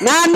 நான்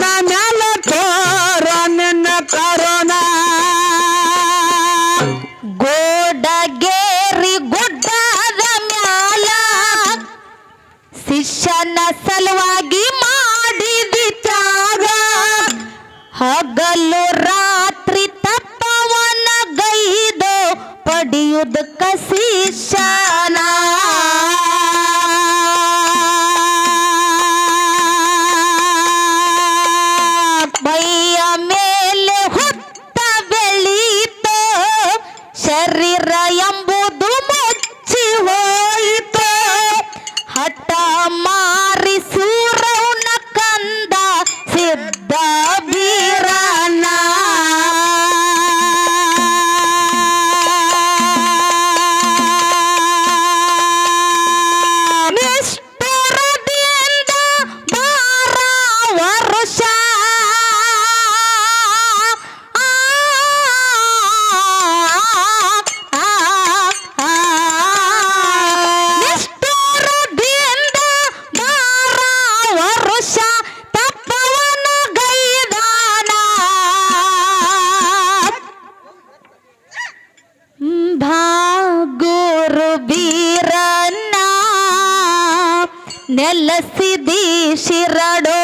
ನೆಲಸಿದಿ ಶಿರಡೋ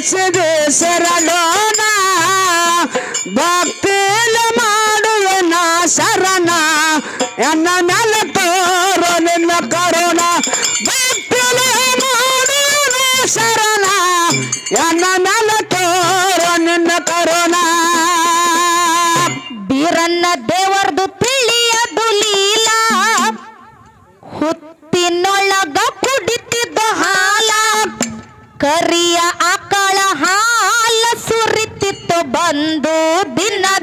ಹಸಿರು ಸರಳೋಣ ಭಕ್ತಿಲ ಮಾಡುವನ ಶರಣ. ಎನ್ನ ಮೇಲೆ ತೋರೋ ನಿನ್ನ ಕರೋಣ ಭಕ್ತಿಲ ಮಾಡುವನ ಶರಣ. ಎನ್ನ ಮೇಲೆ ತೋರೋ ನಿನ್ನ ಕರೋಣ. ಬೀರನ್ನ ದೇವರದು ತಿಳಿಯದು ಲೀಲಾ ಹುತ್ತಿನೊಳಗ ಕುಡಿತಿದ್ದ ಹಾಲ. ಕರಿಯ বন্ধু দিনা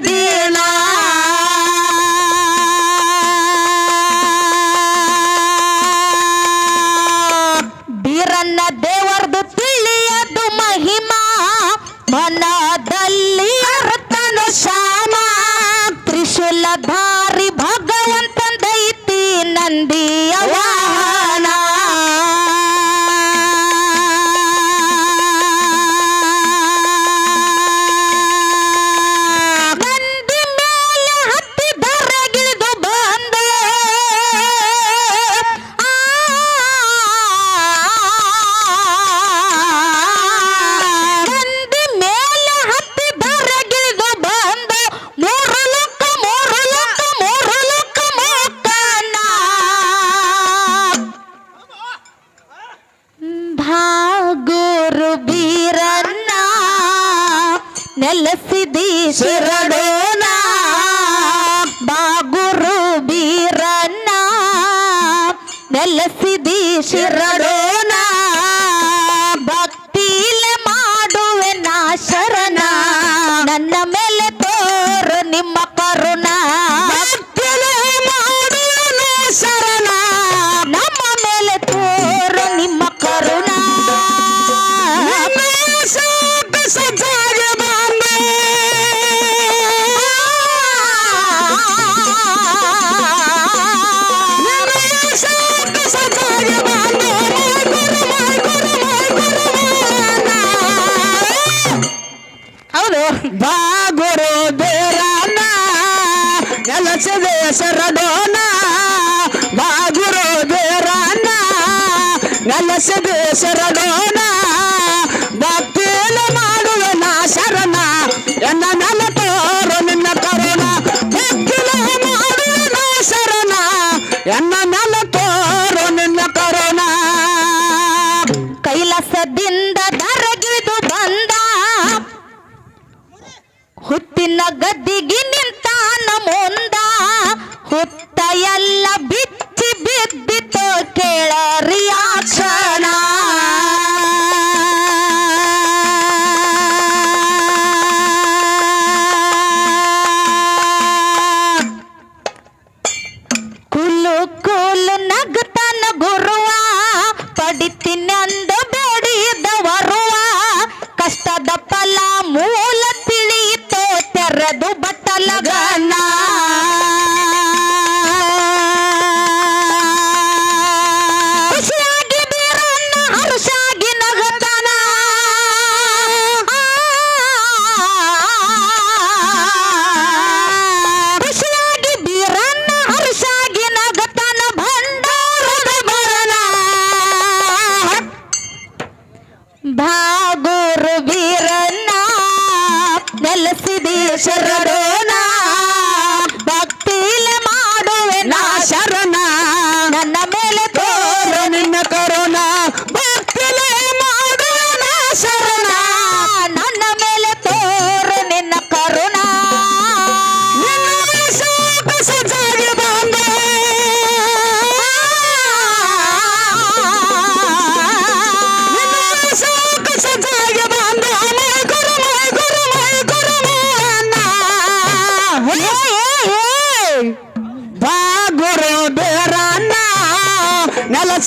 ಕಲಸಿದಿ ಶಿರಡೋ ಬಾಗುರು ದೇರಾನ ನೆಲಸದೆ ಶರಡೋನ ಬಾಗುರು ದೇರಾನ ನೆಲಸದೆ ಶರಡೋನ ಭಕ್ತಿಲ ಮಾಡುವ ನಾ ಶರಣ? ಎನ್ನ ನೆಲ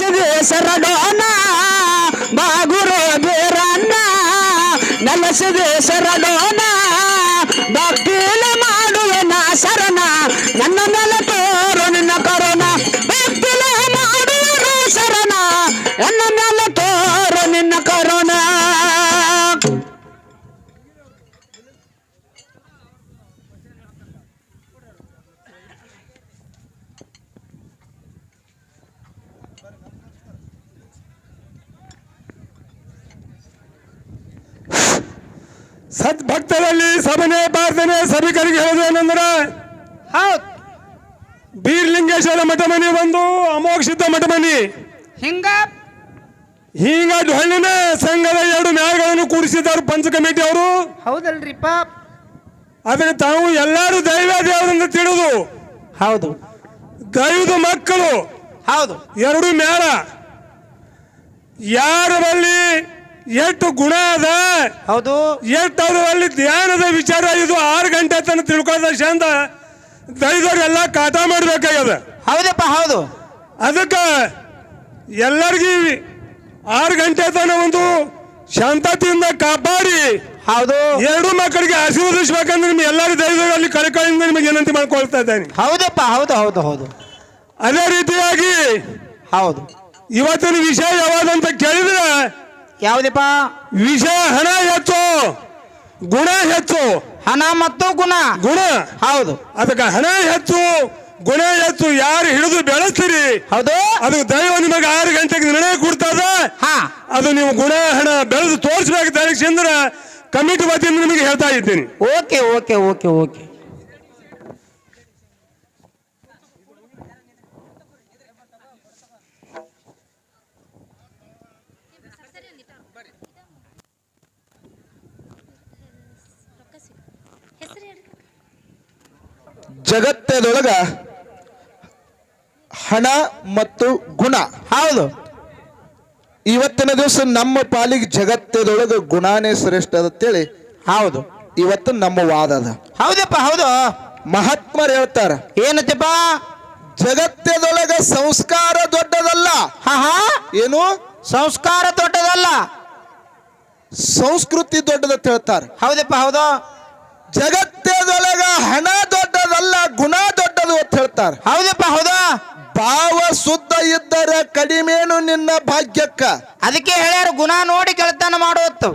ಶರಡೋನ ಬಾಗುರೋ ಬೇರಣ್ಣ ನೆಲಸಿದೆ ಶರಡೋನ ಸದ್ಭಕ್ತರಲ್ಲಿ ಸಭನೆ ಪ್ರಾರ್ಥನೆ ಸಭಿಕರಿಗೆ ಹೇಳೋದೇನೆಂದ್ರೆ ಹೌದು. ಬೀರ್ಲಿಂಗೇಶ್ವರ ಮಠ ಮನೆ ಒಂದು ಅಮೋಕ್ಷಿತ ಮಠ ಮನೆ ಹಿಂಗ? ಹೀಗ ಡೊಳ್ಳಿನ ಸಂಘದ ಎರಡು ನ್ಯಾಯಗಳನ್ನು ಕೂಡಿಸಿದ್ದಾರೆ ಪಂಚ ಕಮಿಟಿ ಅವರು. ಹೌದಲ್ರಿಪ್ಪ ಅದಕ್ಕೆ ತಾವು ಎಲ್ಲರೂ ದೈವ ದೇವರಿಂದ ತಿಳಿದು ಹೌದು. ದೈವದ ಮಕ್ಕಳು ಹೌದು. ಎರಡು ಮೇಳ ಯಾರ ಬಲ್ಲಿ ಎಷ್ಟು ಗುಣ ಅದ. ಹೌದು. ಎಷ್ಟು ಅಲ್ಲಿ ಧ್ಯಾನದ ವಿಚಾರ ಇದು ಆರು ಗಂಟೆ ತನಕ ತಿಳ್ಕೊಳ್ಳೋದ ಚಂದ ದೈದವ್ರು ಎಲ್ಲ ಕಾಟ ಮಾಡ್ಬೇಕಾಗ್ಯದ. ಹೌದಪ್ಪ ಹೌದು. ಅದಕ್ಕೆ ಎಲ್ಲರಿಗೂ ಆರು ಗಂಟೆ ತನ ಒಂದು ಶಾಂತತೆಯಿಂದ ಕಾಪಾಡಿ. ಹೌದು. ಎರಡು ಮಕ್ಕಳಿಗೆ ಆಶೀರ್ವದಿಸ್ಬೇಕಂದ್ರೆ ನಿಮ್ಗೆ ಎಲ್ಲರೂ ದೈವಗಳು ಅಲ್ಲಿ ಕಳಕಳಿಯಿಂದ ನಿಮಗೆ ವಿನಂತಿ ಮಾಡ್ಕೊಳ್ತಾ ಇದ್ದೇನೆ. ಹೌದಪ್ಪ ಹೌದು ಹೌದು ಹೌದು. ಅದೇ ರೀತಿಯಾಗಿ ಹೌದು. ಇವತ್ತಿನ ವಿಷಯ ಯಾವ್ದಂತ ಕೇಳಿದ್ರೆ ಯಾವ್ದಪ್ಪ? ವಿಷ ಹಣ ಹೆಚ್ಚು ಗುಣ ಹೆಚ್ಚು. ಹಣ ಮತ್ತು ಗುಣ. ಗುಣ. ಹೌದು. ಅದಕ್ಕೆ ಹಣ ಹೆಚ್ಚು ಗುಣ ಹೆಚ್ಚು ಯಾರು ಹಿಡಿದು ಬೆಳೆಸ್ತೀರಿ? ಹೌದು. ಅದು ದೈವ ನಿಮಗೆ ಆರು ಗಂಟೆಗೆ ನಿರ್ಣಯ ಕೊಡ್ತದ. ಹಾ. ಅದು ನೀವು ಗುಣ ಹಣ ಬೆಳೆದು ತೋರಿಸ್ಬೇಕು ದಯಕ್ಷ ಕಮಿಟಿ ವತಿಯಿಂದ ನಿಮಗೆ ಹೇಳ್ತಾ ಇದ್ದೀನಿ. Okay okay okay okay. ಜಗತ್ತದೊಳಗ ಹಣ ಮತ್ತು ಗುಣ. ಹೌದು. ಇವತ್ತಿನ ದಿವಸ ನಮ್ಮ ಪಾಲಿಗೆ ಜಗತ್ತದೊಳಗ ಗುಣಾನೇ ಶ್ರೇಷ್ಠ ಅಂತೇಳಿ ಹೌದು. ಇವತ್ತು ನಮ್ಮ ವಾದ ಅದ. ಹೌದಪ್ಪ ಹೌದು. ಮಹಾತ್ಮರು ಹೇಳ್ತಾರ. ಏನತ್ತಪ್ಪ ಜಗತ್ತದೊಳಗ ಸಂಸ್ಕಾರ ದೊಡ್ಡದಲ್ಲ. ಏನು? ಸಂಸ್ಕಾರ ದೊಡ್ಡದಲ್ಲ. ಸಂಸ್ಕೃತಿ ದೊಡ್ಡದ ಹೇಳ್ತಾರ. ಹೌದಪ್ಪ ಹೌದು. ಜಗತ್ತದೊಳಗ ಹಣ ದೊಡ್ಡದಲ್ಲ ಗುಣ ದೊಡ್ಡದು ಅಂತ ಹೇಳ್ತಾರೆ. ಹೌದಪ್ಪ ಹೌದಾ? ಭಾವ ಶುದ್ಧ ಇದ್ದರೆ ಕಡಿಮೇನು ನಿನ್ನ ಭಾಗ್ಯಕ್ಕ. ಅದಕ್ಕೆ ಹೇಳ್ಯಾರ ಗುಣ ನೋಡಿ ಕೆಳತನ ಮಾಡುವತ್ತು.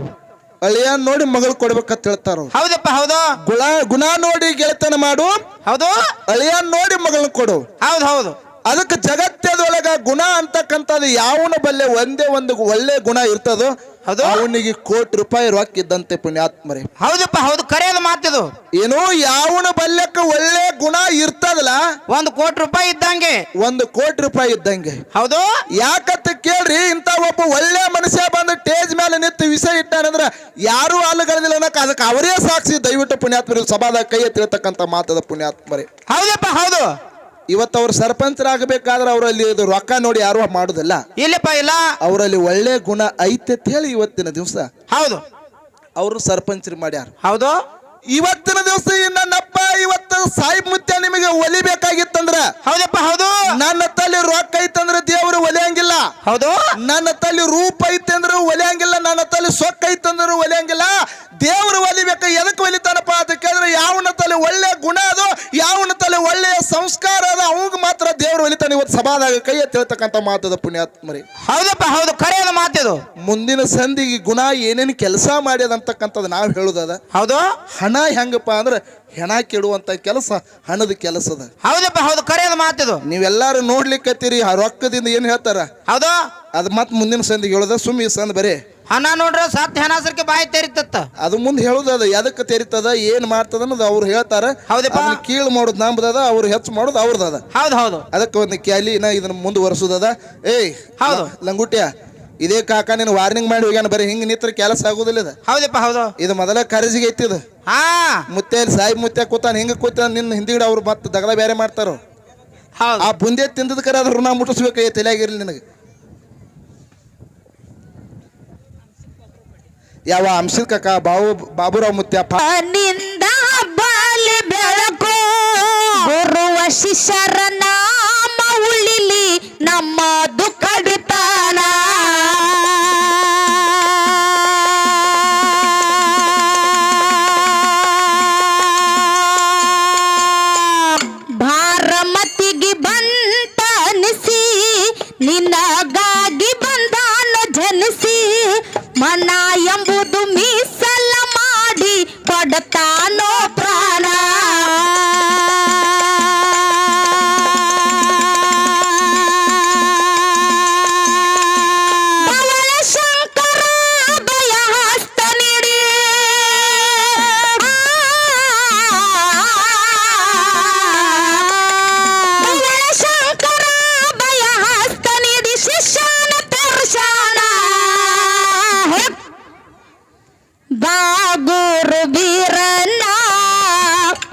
ಅಳಿಯ ನೋಡಿ ಮಗಳು ಕೊಡ್ಬೇಕಂತ ಹೇಳ್ತಾರ ಅವ್ರು. ಹೌದಪ್ಪ ಹೌದಾ? ಹೌದು ಗುಣ ಗುಣ ನೋಡಿ ಗೆಳೆತನ ಮಾಡು. ಹೌದು? ಅಳಿಯ ನೋಡಿ ಮಗಳನ್ನ ಕೊಡು. ಹೌದು ಹೌದು. ಅದಕ್ಕೆ ಜಗತ್ತದೊಳಗ ಗುಣ ಅಂತಕ್ಕಂಥದ್ದು ಯಾವನ ಬಲ್ಲೆ ಒಂದೇ ಒಂದು ಒಳ್ಳೆ ಗುಣ ಇರ್ತದೋ ಹೌದು. ಅವನಿಗೆ ಕೋಟಿ ರೂಪಾಯಿ ರೊಕ್ಕ ಇದ್ದಂತೆ ಪುಣ್ಯಾತ್ಮರೇ. ಹೌದಪ್ಪ ಹೌದು ಕರೆಯದು ಮಾತಿದು. ಏನೋ ಯಾವನ ಬಲ್ಯಕ್ಕೆ ಒಳ್ಳೆ ಗುಣ ಇರ್ತದಲ್ಲ? ಒಂದು ಕೋಟಿ ರೂಪಾಯಿ ಇದ್ದಂಗೆ. ಒಂದು ಕೋಟಿ ರೂಪಾಯಿ ಇದ್ದಂಗೆ. ಹೌದು? ಯಾಕತ್ತ ಕೇಳ್ರಿ ಇಂತ ಒಬ್ಬ ಒಳ್ಳೆ ಮನುಷ್ಯ ಬಂದು ಟೇಜ್ ಮೇಲೆ ನಿಂತು ವಿಷಯ ಇಟ್ಟಾನಂದ್ರ ಯಾರು ಅಲ್ಲಗಳಿಲ್ಲ ಅನ್ನಕ್ಕೆ ಅದಕ್ಕೆ ಅವರೇ ಸಾಕ್ಷಿ. ದಯವಿಟ್ಟು ಪುಣ್ಯಾತ್ಮರಿ ಸಭಾದ ಕೈ ಎತ್ತಿರತಕ್ಕಂತ ಮಾತದ ಪುಣ್ಯಾತ್ಮರಿ. ಹೌದಪ್ಪ ಹೌದು. ಇವತ್ತು ಅವ್ರು ಸರ್ಪಂಚರಾಗಬೇಕಾದ್ರೆ ಅವರಲ್ಲಿ ಇದು ರೊಕ್ಕ ನೋಡಿ ಯಾರು ಮಾಡುದಿಲ್ಲ. ಇಲ್ಲಪ್ಪ ಇಲ್ಲ. ಅವರಲ್ಲಿ ಒಳ್ಳೆ ಗುಣ ಐತೆ ಅಂತ ಹೇಳಿ ಇವತ್ತಿನ ದಿವಸ. ಹೌದು. ಅವರು ಸರ್ಪಂಚರು ಮಾಡ್ಯಾರ. ಹೌದು. ಇವತ್ತಿನ ದಿವಸ ನನ್ನಪ್ಪ ಇವತ್ತು ಸಾಹಿಬ್ ಮುತ್ಯ ನಿಮಗೆ ಒಲಿಬೇಕಾಗಿತ್ತಂದ್ರ ಹೌದಪ್ಪ ಹೌದು. ನನ್ನ ತಲೆ ರೊಕ್ಕ ಐತಂದ್ರ ದೇವರು ಒಲಿಯಂಗಿಲ್ಲ. ಹೌದು. ನನ್ನ ತಲೆ ರೂಪ ಐತೆ ಅಂದ್ರೆ ಒಲಿಯಂಗಿಲ್ಲ. ನನ್ನ ತಲೆ ಸೊಕ್ಕ ಐತಂದ್ರು ಒಲಿಯಂಗಿಲ್ಲ. ದೇವರು ಒಲಿಬೇಕ ಎದಕ್ಕೆ ಒಲಿತಾನಪ್ಪ ಅದಕ್ಕೆ ಕೇಳಿದ್ರೆ ಯಾವನ ತಲೆ ಒಳ್ಳೆ ಗುಣ ಅದು ಯಾವನ ತಲೆ ಒಳ್ಳೆಯ ಸಂಸ್ಕಾರ ಮಾತ್ರ ದೇವರು ಒಲಿತಾನೆ ಇವತ್ತು ಸಭಾದಾಗ ಕೈ ಎತ್ತಿ ಹೇಳ್ತಕ್ಕಂಥ ಮಾತದ ಪುಣ್ಯಾತ್ಮರಿ. ಹೌದಪ್ಪ ಹೌದು ಕರೆಯದ ಮಾತಿದು. ಮುಂದಿನ ಸಂಧಿಗೆ ಗುಣ ಏನೇನು ಕೆಲಸ ಮಾಡ್ಯದಂತಕ್ಕಂಥದ್ದು ನಾವು ಹೇಳುದದ? ಹೌದು. ಹಣ ಹೆಂಗಪ್ಪ ಅಂದ್ರೆ ಹೆಣ ಕೆಡುವಂತ ಕೆಲಸ ಹಣದ ಕೆಲಸದ. ಹೌದಪ್ಪ ಹೌದು ಕರೆಯದ ಮಾತಿದು. ನೀವೆಲ್ಲಾರು ನೋಡ್ಲಿಕ್ಕತ್ತೀರಿ ಆ ರೊಕ್ಕದಿಂದ ಏನು ಹೇಳ್ತಾರ? ಹೌದು. ಅದು ಮತ್ತೆ ಮುಂದಿನ ಸಂಧಿಗೆ ಹೇಳುದ ಸುಮ್ಮಿ ಈ ಸಂದ್ ಬರೀ. ಹಣ ನೋಡ್ರ ಸತ್ ಹೆಣಸರ್ಕೆ ಬಾಯಿ ತೆರಿತತ್ತ ಅದು ಮುಂದೆ ಹೇಳುದದ ಎದಕ್ಕೆ ತೆರಿತದ ಏನ್ ಮಾಡ್ತದ ಅನ್ನೋದು ಅವ್ರು ಹೇಳ್ತಾರ. ಹೌದಪ್ಪ. ಅದನ್ನ ಕೀಳು ಮಾಡೋದು ನಂಬುದದ ಅವ್ರು ಹೆಚ್ಚು ಮಾಡೋದು ಅವ್ರದದ. ಹೌದು ಹೌದು. ಅದಕ್ಕೆ ಒಂದು ಕ್ಯಾಲಿನ ಇದನ್ನ ಮುಂದುವರ್ಸುದದ. ಏಯ್ ಹೌದು. ಲಂಗುಟ್ಯ ಇದೇ ಕಾಕ ನೀನು ವಾರ್ನಿಂಗ್ ಮಾಡಿ ಹೋಗ್ಯಾನ ಬರೀ ಹಿಂಗ್ ನಿತ್ರ ಕೆಲಸ ಆಗುದಿಲ್ಲ ಇದು. ಹೌದಪ್ಪ ಹೌದು. ಇದು ಮೊದಲ ಕರಜಿಗೆ ಐತಿದು ಹಾ. ಮುತ್ತೆ ಸಾಯಿ ಮುತ್ತೆ ಕೂತಾನ ಹಿಂಗ ಕೂತಾನ ನಿನ್ನ ಹಿಂದಿಗಡೆ ಅವ್ರು ಮತ್ತೆ ದಗದ ಬೇರೆ ಮಾಡ್ತಾರ. ಹೌದು. ಆ ಬುಂದೆ ತಿಂದದ ಕರೆ ಅದ್ರ ಋಣ ಮುಟ್ಟಿಸ್ಬೇಕು ತಲೆಯಾಗಿರ್ಲಿ ನಿನಗೆ. ಯಾವ ಅಂಶದ ಕಕ್ಕ ಬಾಬು ಬಾಬುರಾವ್ ಮುತ್ಯಪ್ಪ ನಿಂದ ಬಾಲಿ ಬೆಳಕು, ಗುರುವ ಶಿಷ್ಯರ ನಾಮ ಉಳಿಲಿ, ನಮ್ಮ ದುಃಖಡಿತಾನ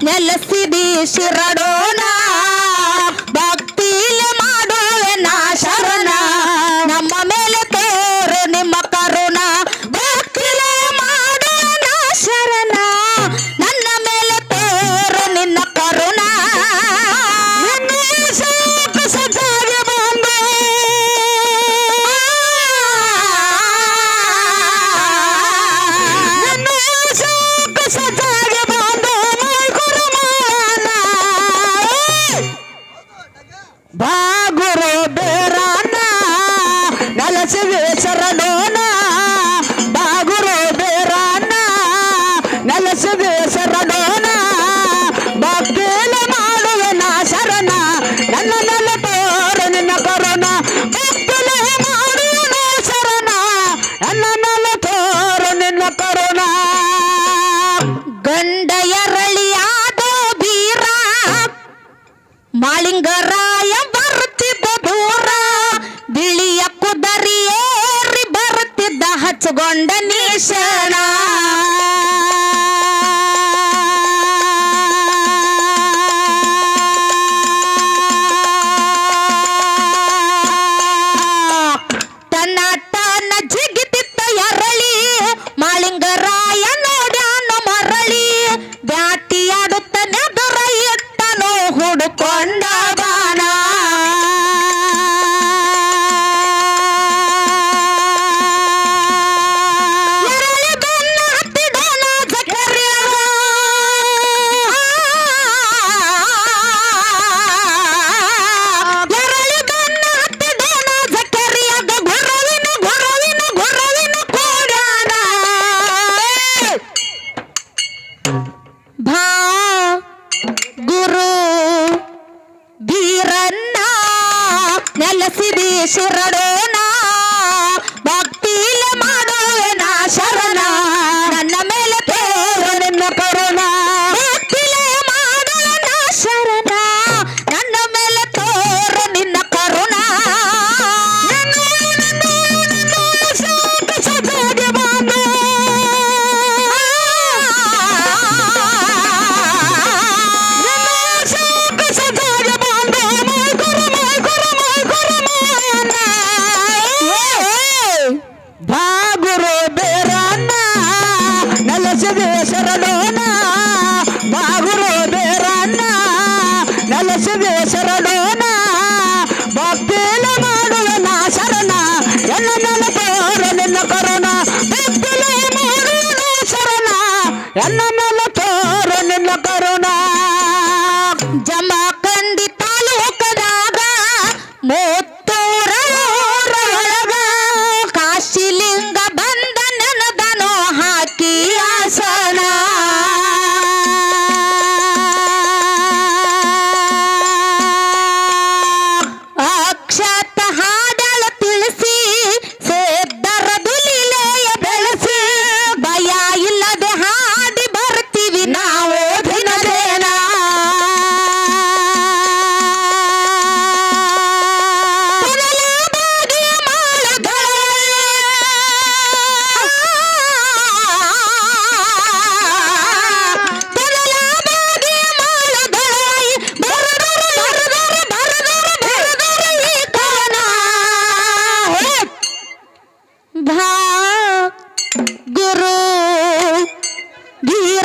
ನೆಲೆಸಿದಿ ಶಿರಡೋಣ de serrano ಶಿರಣ ভাই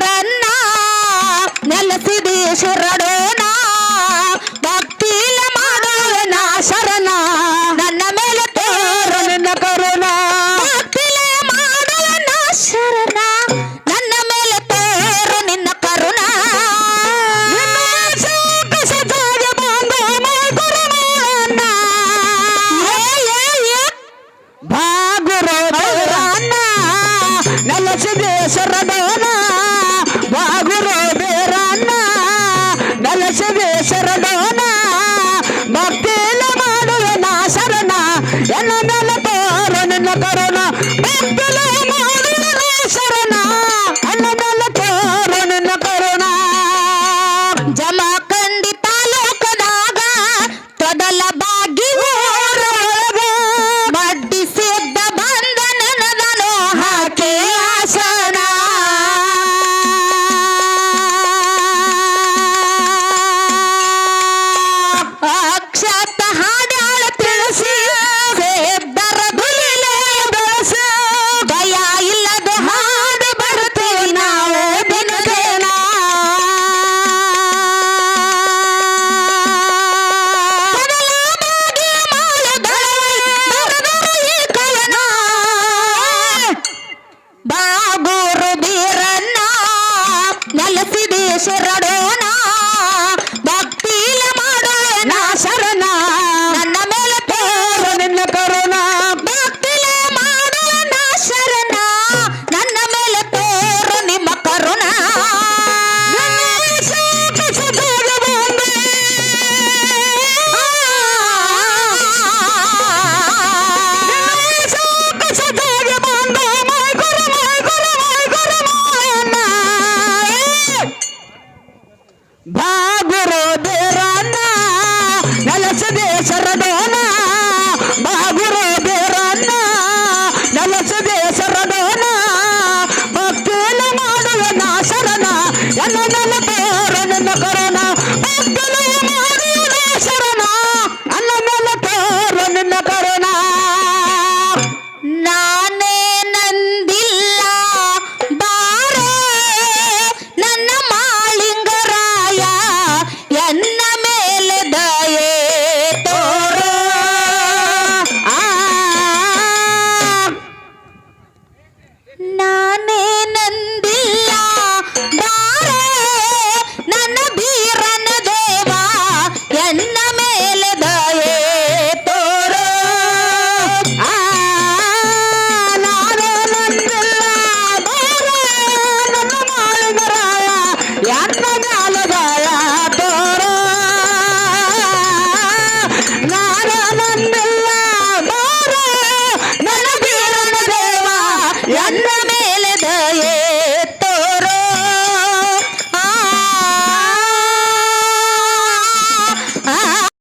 ವೀರಣ್ಣ